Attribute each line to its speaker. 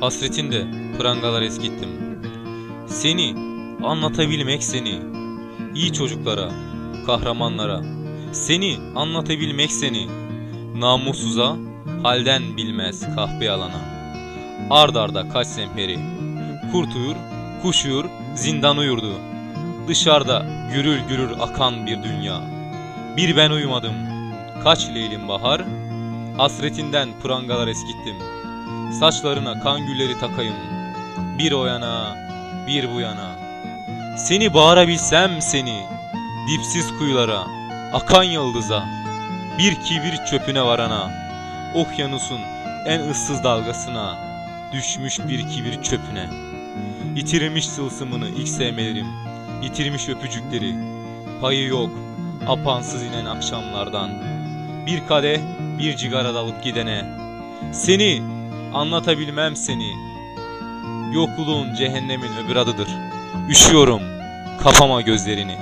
Speaker 1: Hasretinde prangalar eskittim. Seni anlatabilmek seni. iyi çocuklara, kahramanlara. Seni anlatabilmek seni. Namussuza, halden bilmez kahpe alana. Ard arda kaç semperi. Kurt uyur, kuş uyur, zindan uyurdu. Dışarıda gürül gürül akan bir dünya. Bir ben uyumadım. Kaç leylim bahar. Hasretinden prangalar eskittim. Saçlarına kan gülleri takayım. Bir o yana, bir bu yana. Seni bağırabilsem seni, dipsiz kuyulara, akan yıldıza, bir kibir çöpüne varana, okyanusun en ıssız dalgasına, düşmüş bir kibir çöpüne. Yitirmiş tılsımını ilk sevmelerim, yitirmiş öpücükleri, payı yok, apansız inen akşamlardan. Bir kadeh, bir cigara dalıp gidene, seni anlatabilmem seni. Yokluğun cehennemin öbür adıdır. Üşüyorum, kapama gözlerini.